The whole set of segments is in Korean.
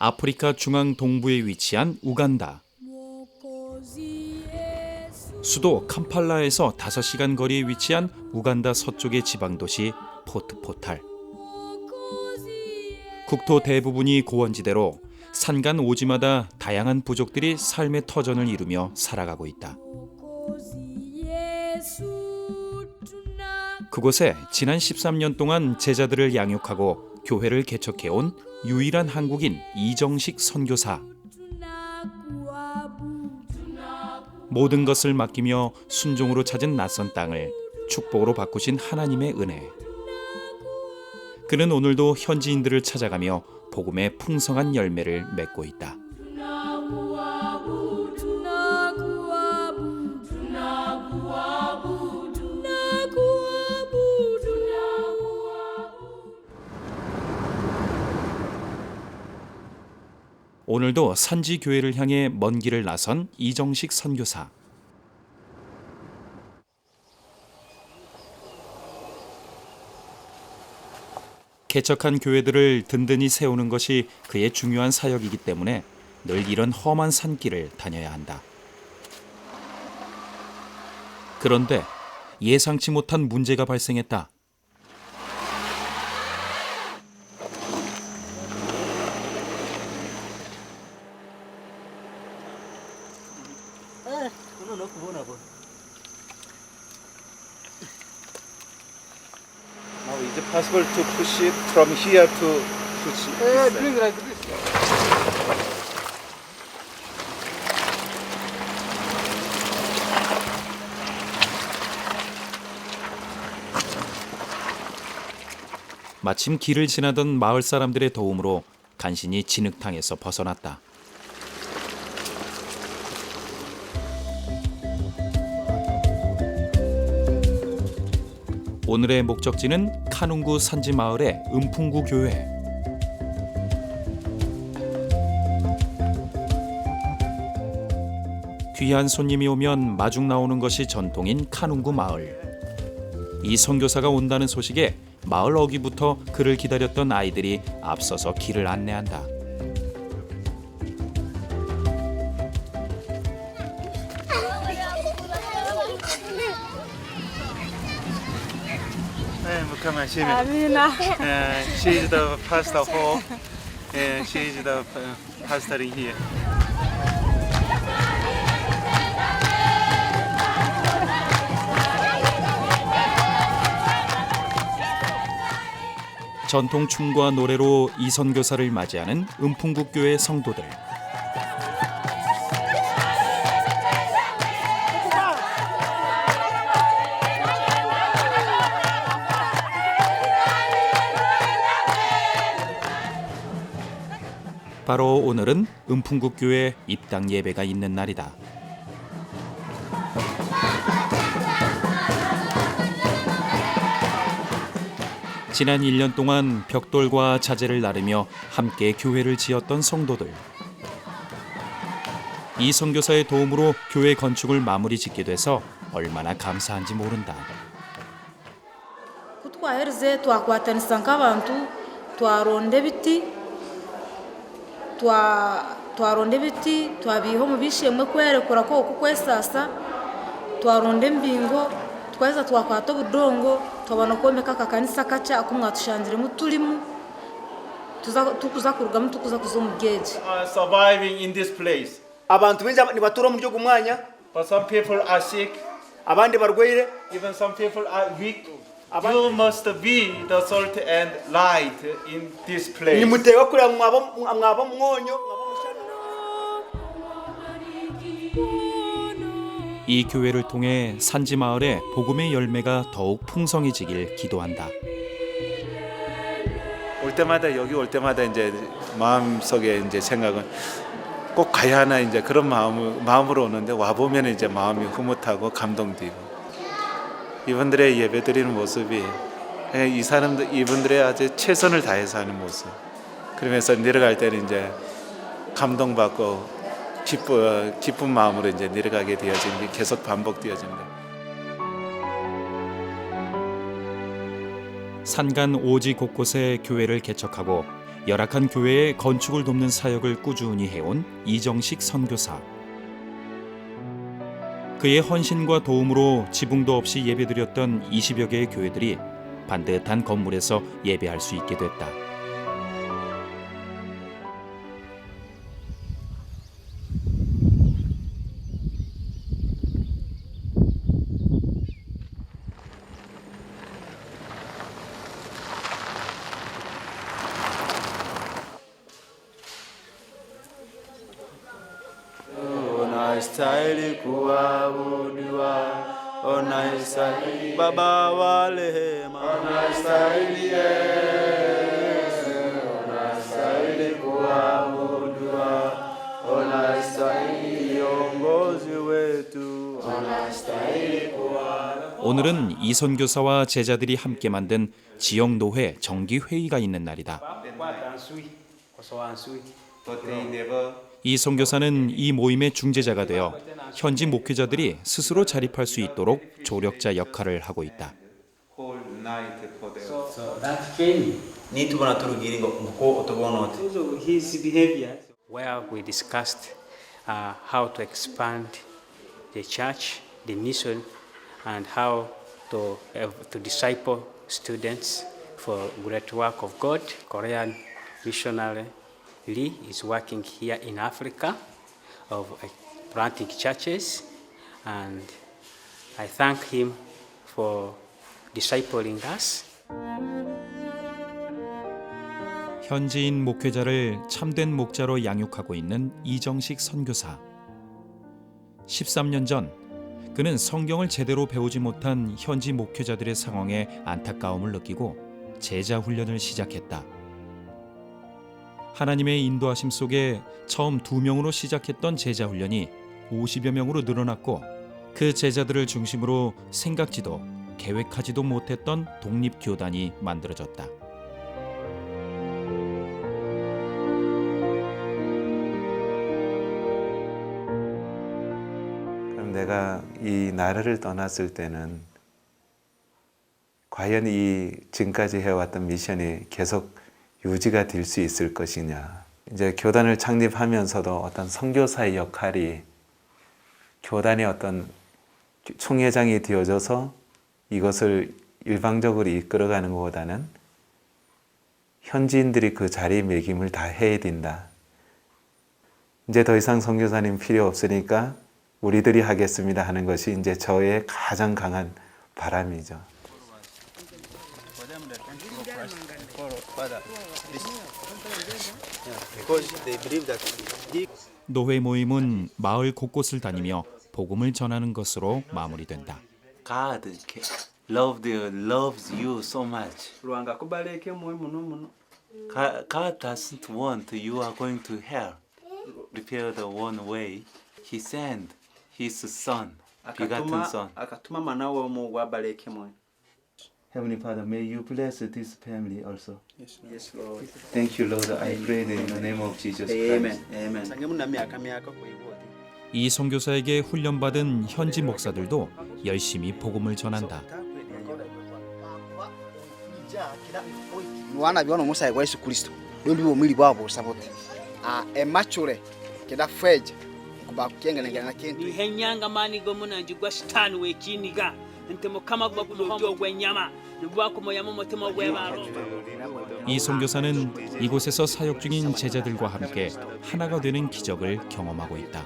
아프리카 중앙 동부에 위치한 우간다. 수도 캄팔라에서 5시간 거리에 위치한 우간다 서쪽의 지방 도시 포트포탈. 국토 대부분이 고원지대로 산간 오지마다 다양한 부족들이 삶의 터전을 이루며 살아가고 있다. 그곳에 지난 13년 동안 제자들을 양육하고 교회를 개척해온 유일한 한국인 이정식 선교사. 모든 것을 맡기며 순종으로 찾은 낯선 땅을 축복으로 바꾸신 하나님의 은혜. 그는 오늘도 현지인들을 찾아가며 복음의 풍성한 열매를 맺고 있다. 오늘도 산지 교회를 향해 먼 길을 나선 이정식 선교사. 개척한 교회들을 든든히 세우는 것이 그의 중요한 사역이기 때문에 늘 이런 험한 산길을 다녀야 한다. 그런데 예상치 못한 문제가 발생했다. Bunu 넣고 보나 봐. Now is it possible to push it from here to push it? Eh, this side? bring like this. 마침 길을 지나던 마을 사람들의 도움으로 간신히 진흙탕에서 벗어났다. 오늘의 목적지는 카눈구 산지 마을의 은풍구 교회. 귀한 손님이 오면 마중 나오는 것이 전통인 카눈구 마을. 이 선교사가 온다는 소식에 마을 어기부터 그를 기다렸던 아이들이 앞서서 길을 안내한다. 네, 무카마 시민. Amina. Uh, she is the pastor hall. Uh, she is the uh, pastor in here. 전통 춤과 노래로 이 선교사를 맞이하는 은풍국 교회 성도들. 바로 오늘은 은풍국 교회 입당 예배가 있는 날이다. 지난 1년 동안 벽돌과 자재를 나르며 함께 교회를 지었던 성도들. 이 선교사의 도움으로 교회 건축을 마무리 짓게 돼서 얼마나 감사한지 모른다. twaronda ibiti twabiyeho mu bishimwe kwerekura ko kukwesasa twaronda embingo tweza twakwata obudongo twabona kwombeka akakanisa kakya aku mwatushangiremu turimu tukuza kurugamu tukuza kuza omu place? Abantu baingi nibatura omu by'ogu mwanya abandi barwaire. You must be the salt and light in this place. nimutewe kureba mwaba mwaba mwonyo mwaba mushana 이 교회를 통해 산지 마을에 복음의 열매가 더욱 풍성해지길 기도한다. 올 때마다 여기 올 때마다 이제 마음 속에 이제 생각은 꼭 가야 하나 이제 그런 마음 마음으로 오는데 와 보면 이제 마음이 흐뭇하고 감동되고 이분들의 예배 드리는 모습이 그냥 이 사람들 이분들의 아주 최선을 다해서 하는 모습 그러면서 내려갈 때는 이제 감동받고 기쁘 기쁜 마음으로 이제 내려가게 되어지는 게 계속 반복되어집니다. 산간 오지 곳곳에 교회를 개척하고 열악한 교회의 건축을 돕는 사역을 꾸준히 해온 이정식 선교사. 그의 헌신과 도움으로 지붕도 없이 예배드렸던 20여 개의 교회들이 반듯한 건물에서 예배할 수 있게 됐다. Kuabudiwa, unastahili Baba wa rehema, unastahili Yesu, unastahili kuabudiwa, unastahili kiongozi wetu, unastahili 오늘은 이 선교사와 제자들이 함께 만든 지역 노회 정기 회의가 있는 날이다. 이 선교사는 이 모임의 중재자가 되어 현지 목회자들이 스스로 자립할 수 있도록 조력자 역할을 하고 있다. uh, uh, uh, planting churches, and I thank him for discipling us. 현지인 목회자를 참된 목자로 양육하고 있는 이정식 선교사. 13년 전 그는 성경을 제대로 배우지 못한 현지 목회자들의 상황에 안타까움을 느끼고 제자 훈련을 시작했다. 하나님의 인도하심 속에 처음 두 명으로 시작했던 제자 훈련이 50여 명으로 늘어났고 그 제자들을 중심으로 생각지도 계획하지도 못했던 독립교단이 만들어졌다. 그럼 내가 이 나라를 떠났을 때는 과연 이 지금까지 해왔던 미션이 계속 유지가 될 수 있을 것이냐. 이제 교단을 창립하면서도 어떤 선교사의 역할이 교단의 어떤 총회장이 되어져서 이것을 일방적으로 이끌어가는 것보다는 현지인들이 그 자리 매김을 다 해야 된다. 이제 더 이상 선교사님 필요 없으니까 우리들이 하겠습니다 하는 것이 이제 저의 가장 강한 바람이죠. 노회 모임은 마을 곳곳을 다니며 복음을 전하는 것으로 마무리된다. God loved you, loves you so much. God, doesn't want you are going to hell. Repair the one way. He sent His Son, begotten Son. Heavenly Father, may you bless this family also. Yes Lord. Thank you, Lord. I pray in the name of Jesus Amen. Amen. kuiwote. 이 선교사에게 훈련받은 현지 목사들도 열심히 복음을 전한다. wana byona omusaayi gwa yesu kristo lwembiba omwili bwabo busa buti Ah, emachure keda feja kuba kukengelengera na kintu nihenyanga mani gomunanji gwa sitaani wekiniga guloti ogw'ennyama nigwakumoyamu omutima ogw'ebalonda 이 선교사는 이곳에서 사역 중인 제자들과 함께 하나가 되는 기적을 경험하고 있다.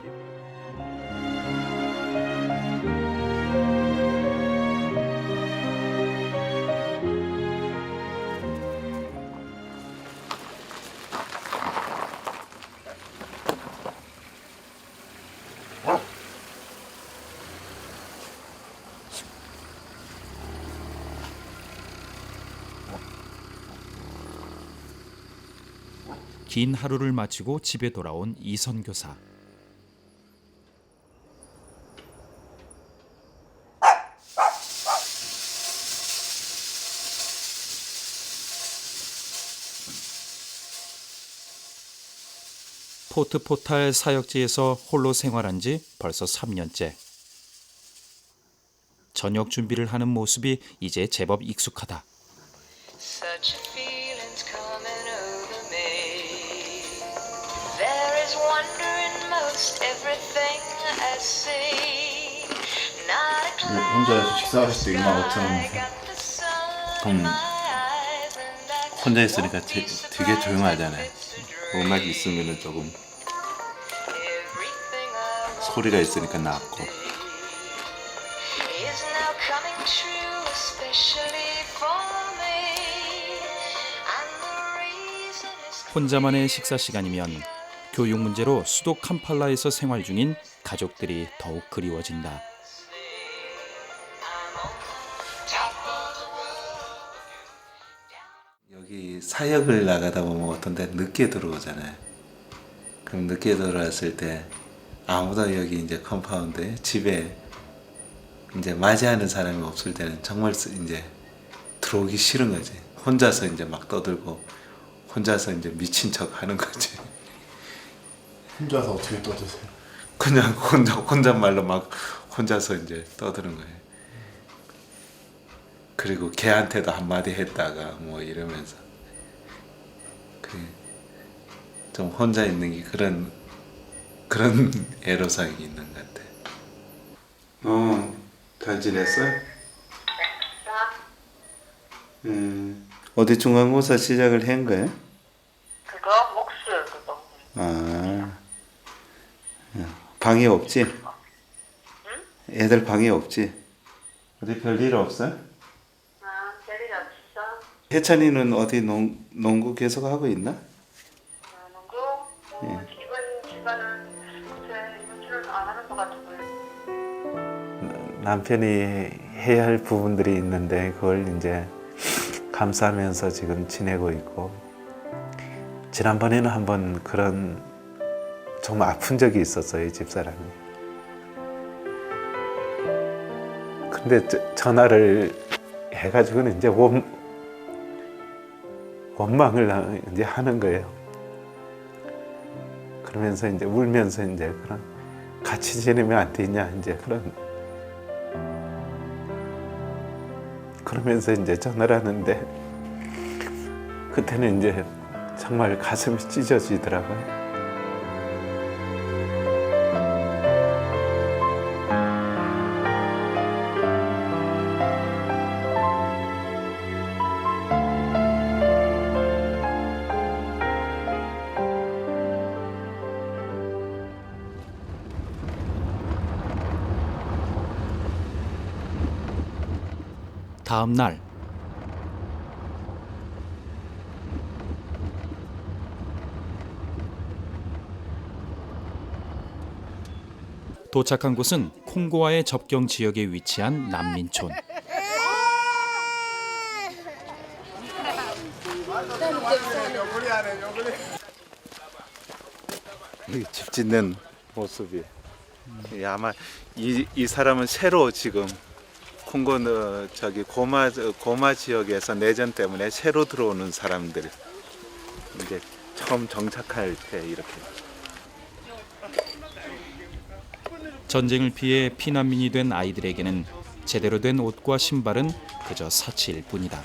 긴 하루를 마치고 집에 돌아온 이 선교사. 포트포탈 사역지에서 홀로 생활한 지 벌써 3년째. 저녁 준비를 하는 모습이 이제 제법 익숙하다. 혼자서 식사하실 때 음악 I 어쩌면 got the sun 좀 in my eyes and I 혼자 있으니까 되, 되게 조용하잖아요. 음악이 있으면 조금 everything I want 소리가 있으니까 낫고. is now coming true, especially for me. And the reason is 혼자만의 식사 시간이면 교육 문제로 수도 캄팔라에서 생활 중인 가족들이 더욱 그리워진다. 여기 사역을 나가다 보면 어떤 데 늦게 들어오잖아요. 그럼 늦게 들어왔을 때 아무도 여기 이제 컴파운드에 집에 이제 맞이하는 사람이 없을 때는 정말 쓰- 이제 들어오기 싫은 거지. 혼자서 이제 막 떠들고 혼자서 이제 미친 척 하는 거지. 혼자서 어떻게 떠드세요? 그냥 혼자 혼잣말로 막 혼자서 이제 떠드는 거예요. 그리고 걔한테도 한마디 했다가 뭐 이러면서 그좀 혼자 있는 게 그런 그런 애로사항이 있는 것 같아. 어, 잘 지냈어? 음, 어디 중간고사 시작을 한 거야? 그거 목술 그거. 아, 방해 없지? 애들 방해 없지? 어디 별일 없어? 아, 별일 없어. 혜찬이는 어디 농, 농구 계속 하고 있나? 아, 누구? 뭐 집은 집안은 글쎄 요즘은 안 하는 것 같은데. 남편이 해야 할 부분들이 있는데 그걸 이제 감수하면서 지금 지내고 있고 지난번에는 한번 그런 정말 아픈 적이 있었어요 이 집사람이. 근데 저- 전화를 해가지고는 이제 원, 원망을 이제 하는 거예요. 그러면서 이제 울면서 이제 그런 같이 지내면 안 되냐 이제 그런. 그러면서 이제 전화를 하는데 그때는 이제 정말 가슴이 찢어지더라고요. 다음 날 도착한 곳은 콩고와의 접경 지역에 위치한 난민촌. 집 짓는 모습이 이 아마 이, 이 사람은 새로 지금 콩고 어, 저기 고마 고마 지역에서 내전 때문에 새로 들어오는 사람들 이제 처음 정착할 때 이렇게 전쟁을 피해 피난민이 된 아이들에게는 제대로 된 옷과 신발은 그저 사치일 뿐이다.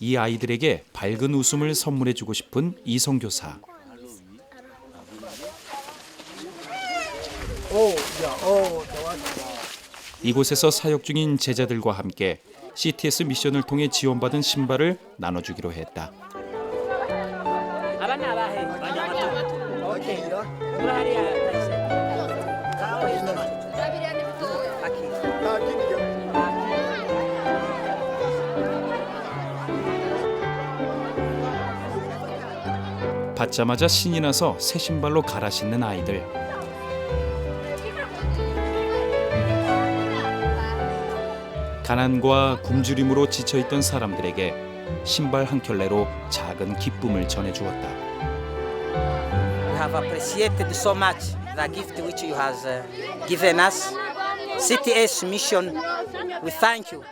이 아이들에게 밝은 웃음을 선물해 주고 싶은 이성 교사. 이곳에서 사역 중인 제자들과 함께 CTS 미션을 통해 지원받은 신발을 나눠주기로 했다. 받자마자 신이 나서 새 신발로 갈아 신는 아이들. 가난과 굶주림으로 지쳐있던 사람들에게 신발 한 켤레로 작은 기쁨을 전해 주었다. We have appreciated so much the gift which you uh, given us. CTS mission, we thank you.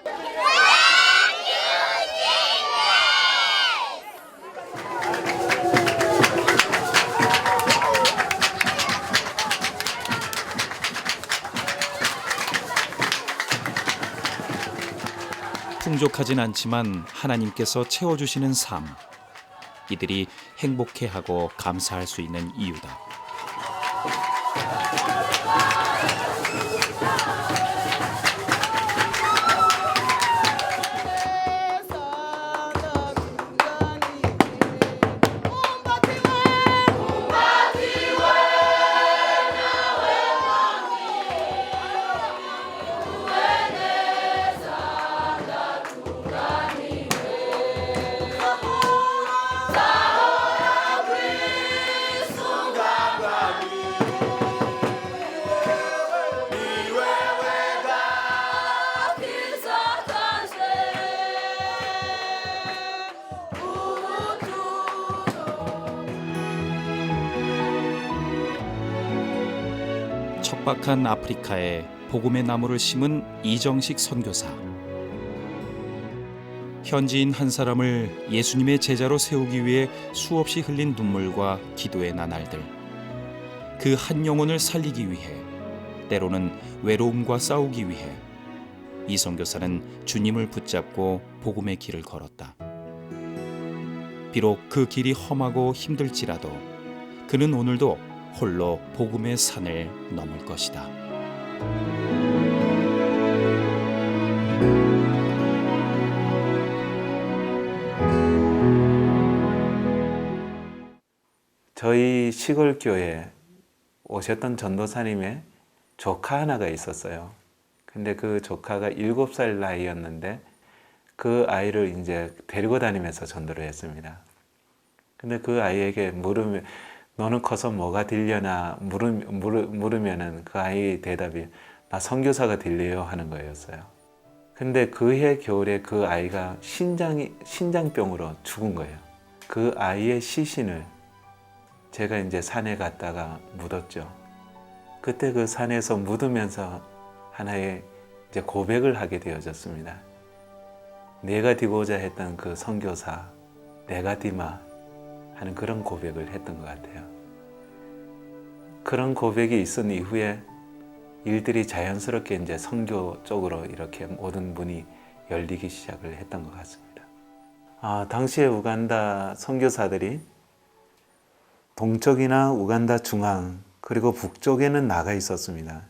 풍족하진 않지만 하나님께서 채워주시는 삶. 이들이 행복해하고 감사할 수 있는 이유다. 척박한 아프리카에 복음의 나무를 심은 이정식 선교사. 현지인 한 사람을 예수님의 제자로 세우기 위해 수없이 흘린 눈물과 기도의 나날들. 그 한 영혼을 살리기 위해 때로는 외로움과 싸우기 위해 이 선교사는 주님을 붙잡고 복음의 길을 걸었다. 비록 그 길이 험하고 힘들지라도 그는 오늘도 홀로 복음의 산을 넘을 것이다. 저희 시골 교회에 오셨던 전도사님의 조카 하나가 있었어요. 근데 그 조카가 일곱 살 나이였는데 그 아이를 이제 데리고 다니면서 전도를 했습니다. 근데 그 아이에게 물으면 너는 커서 뭐가 되려나 물으, 물으, 물으 면은 그 아이 대답이 나 선교사가 되려요 하는 거였어요. 근데 그 해 겨울에 그 아이가 신장이 신장병으로 죽은 거예요. 그 아이의 시신을 제가 이제 산에 갔다가 묻었죠. 그때 그 산에서 묻으면서 하나의 이제 고백을 하게 되어졌습니다. 내가 되고자 했던 그 선교사, 내가 디마 하는 그런 고백을 했던 것 같아요. 그런 고백이 있은 이후에 일들이 자연스럽게 이제 선교 쪽으로 이렇게 모든 문이 열리기 시작을 했던 것 같습니다. 아, 당시에 우간다 선교사들이 동쪽이나 우간다 중앙 그리고 북쪽에는 나가 있었습니다.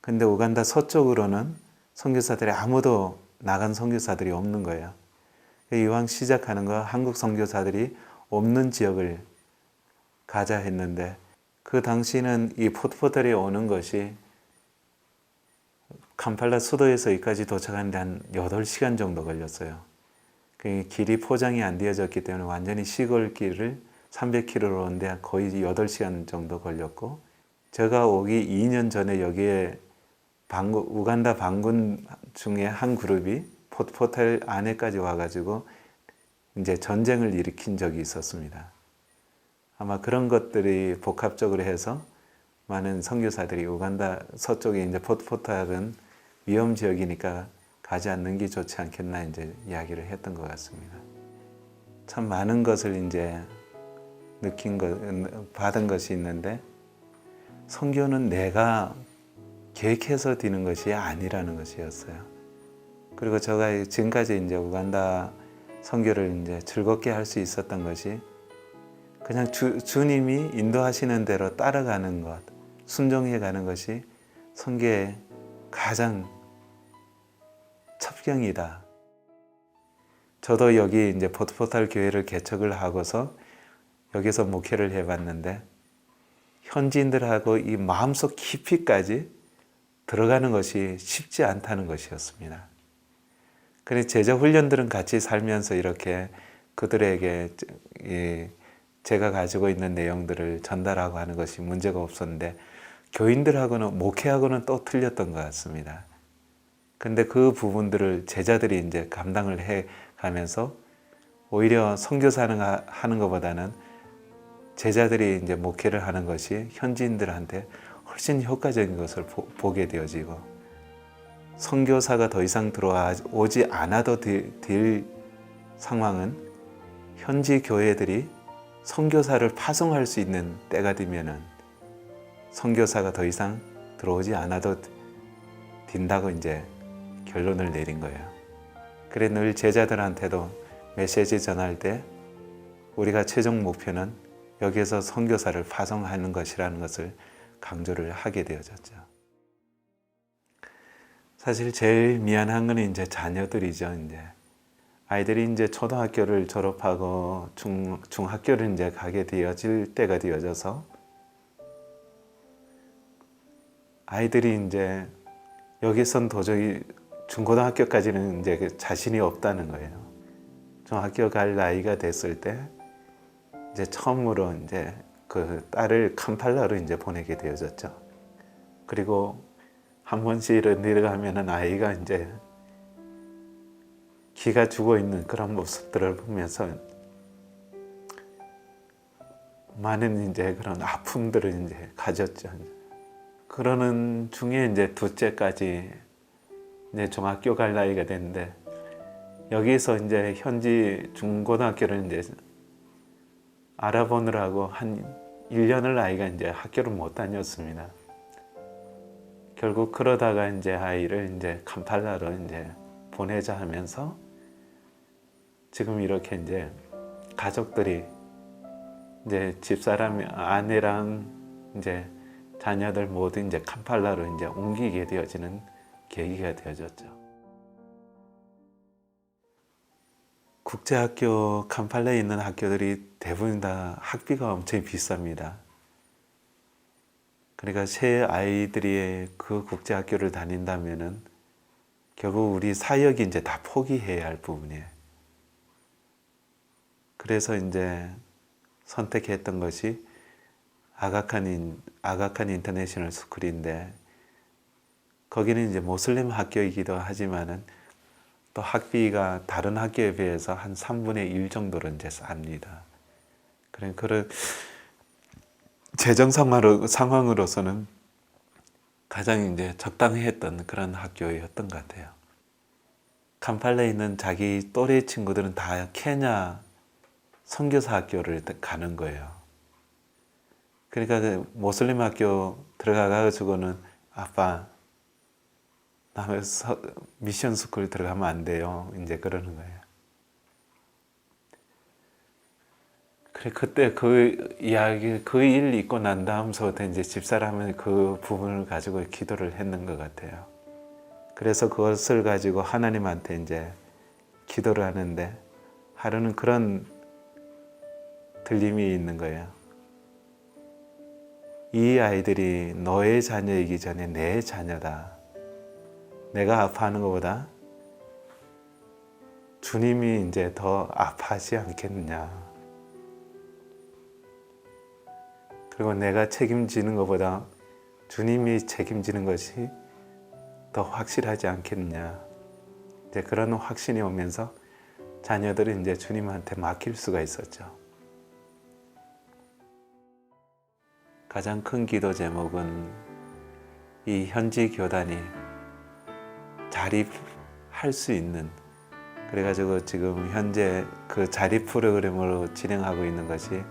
근데 우간다 서쪽으로는 선교사들이 아무도 나간 선교사들이 없는 거예요. 이왕 시작하는 거 한국 선교사들이 없는 지역을 가자 했는데 그 당시는 이 포트포털이 오는 것이 캄팔라 수도에서 여기까지 도착하는데 한 8시간 정도 걸렸어요. 그 길이 포장이 안 되어졌기 때문에 완전히 시골 길을 300km로 오는데 거의 8시간 정도 걸렸고 제가 오기 2년 전에 여기에 방군, 우간다 반군 중에 한 그룹이 포트포털 안에까지 와가지고 이제 전쟁을 일으킨 적이 있었습니다. 아마 그런 것들이 복합적으로 해서 많은 선교사들이 우간다 서쪽에 이제 포트포탈은 위험 지역이니까 가지 않는 게 좋지 않겠나 이제 이야기를 했던 것 같습니다. 참 많은 것을 이제 느낀 것, 받은 것이 있는데 선교는 내가 계획해서 뛰는 것이 아니라는 것이었어요. 그리고 제가 지금까지 이제 우간다 선교를 이제 즐겁게 할 수 있었던 것이 그냥 주, 주님이 인도하시는 대로 따라가는 것, 순종해 가는 것이 선교의 가장 첩경이다. 저도 여기 이제 포트포탈 교회를 개척을 하고서 여기서 목회를 해봤는데 현지인들하고 이 마음속 깊이까지 들어가는 것이 쉽지 않다는 것이었습니다. 그래서 제자 훈련들은 같이 살면서 이렇게 그들에게 제가 가지고 있는 내용들을 전달하고 하는 것이 문제가 없었는데 교인들하고는 목회하고는 또 틀렸던 것 같습니다. 근데 그 부분들을 제자들이 이제 감당을 해 가면서 오히려 선교사는 하는 것보다는 제자들이 이제 목회를 하는 것이 현지인들한테 훨씬 효과적인 것을 보, 게 되어지고 선교사가 더 이상 들어오지 않아도 될, 될 상황은 현지 교회들이 선교사를 파송할 수 있는 때가 되면은 선교사가 더 이상 들어오지 않아도 된다고 이제 결론을 내린 거예요. 그래 늘 제자들한테도 메시지 전할 때 우리가 최종 목표는 여기에서 선교사를 파송하는 것이라는 것을 강조를 하게 되어졌죠. 사실 제일 미안한 건 이제 자녀들이죠. 이제 아이들이 이제 초등학교를 졸업하고 중 중학교를 이제 가게 되어질 때가 되어져서 아이들이 이제 여기선 도저히 중고등학교까지는 이제 그 자신이 없다는 거예요. 중학교 갈 나이가 됐을 때 이제 처음으로 이제 그 딸을 캄팔라로 이제 보내게 되어졌죠. 그리고 한 번씩 내려가면은 아이가 이제 기가 죽어 있는 그런 모습들을 보면서 많은 이제 그런 아픔들을 이제 가졌죠. 그러는 중에 이제 둘째까지 이제 중학교 갈 나이가 됐는데 여기서 이제 현지 중고등학교를 이제 알아보느라고 한 1년을 아이가 이제 학교를 못 다녔습니다. 결국 그러다가 이제 아이를 이제 캄팔라로 이제 보내자 하면서 지금 이렇게 이제 가족들이 이제 집사람 아내랑 이제 자녀들 모두 이제 캄팔라로 이제 옮기게 되어지는 계기가 되어졌죠. 국제학교 캄팔라에 있는 학교들이 대부분 다 학비가 엄청 비쌉니다. 그러니까 새 아이들이 그 국제학교를 다닌다면은 결국 우리 사역이 이제 다 포기해야 할 부분이에요. 그래서 이제 선택했던 것이 아가칸 인 아가칸 인터내셔널 스쿨인데 거기는 이제 모슬림 학교이기도 하지만은 또 학비가 다른 학교에 비해서 한 3분의 1 정도로 이제 쌉니다. 그런 그런 재정 상황으로, 상황으로서는 가장 이제 적당했던 그런 학교였던 것 같아요. 캄팔레에 있는 자기 또래 친구들은 다 케냐 선교사 학교를 가는 거예요. 그러니까 그 모슬림 학교 들어가가지고는 아빠 나 미션 스쿨 들어가면 안 돼요. 이제 그러는 거예요. 그래 그때 그 이야기 그 일 있고 난 다음서부터 이제 집사람은 그 부분을 가지고 기도를 했는 것 같아요. 그래서 그것을 가지고 하나님한테 이제 기도를 하는데 하루는 그런 들림이 있는 거예요. 이 아이들이 너의 자녀이기 전에 내 자녀다. 내가 아파하는 것보다 주님이 이제 더 아파하지 않겠느냐. 그리고 내가 책임지는 것보다 주님이 책임지는 것이 더 확실하지 않겠느냐. 이제 그런 확신이 오면서 자녀들이 이제 주님한테 맡길 수가 있었죠. 가장 큰 기도 제목은 이 현지 교단이 자립할 수 있는 그래가지고 지금 현재 그 자립 프로그램으로 진행하고 있는 것이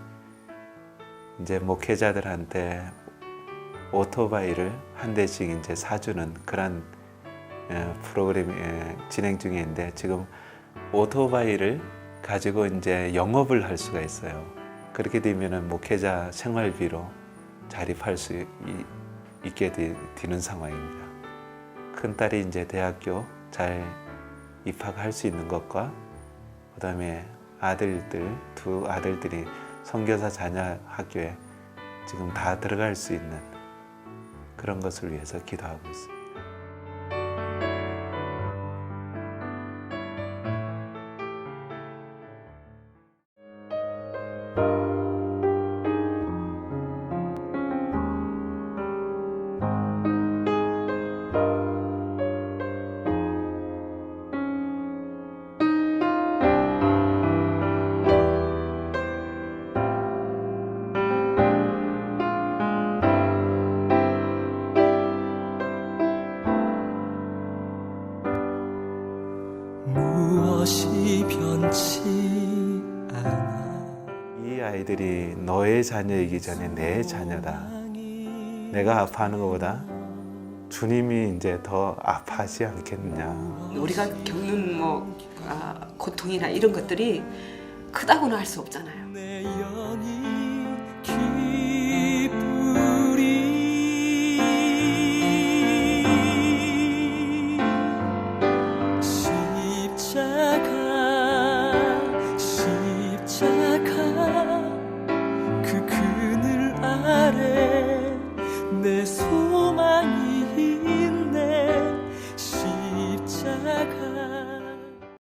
이제 목회자들한테 오토바이를 한 대씩 이제 사주는 그런 어, 프로그램이 어, 진행 있는데 지금 오토바이를 가지고 이제 영업을 할 수가 있어요. 그렇게 되면은 목회자 생활비로 자립할 수 이- 있게 되, 되는 상황입니다. 큰 딸이 이제 대학교 잘 입학할 수 있는 것과 그 다음에 아들들 두 아들들이 선교사 자녀 학교에 지금 다 들어갈 수 있는 그런 것을 위해서 기도하고 있습니다. 무엇이 변치 않아 이 아이들이 너의 자녀이기 전에 내 자녀다. 내가 아파하는 것보다 주님이 이제 더 아파하지 않겠냐. 우리가 겪는 뭐 아, 고통이나 이런 것들이 크다고는 할 수 없잖아요.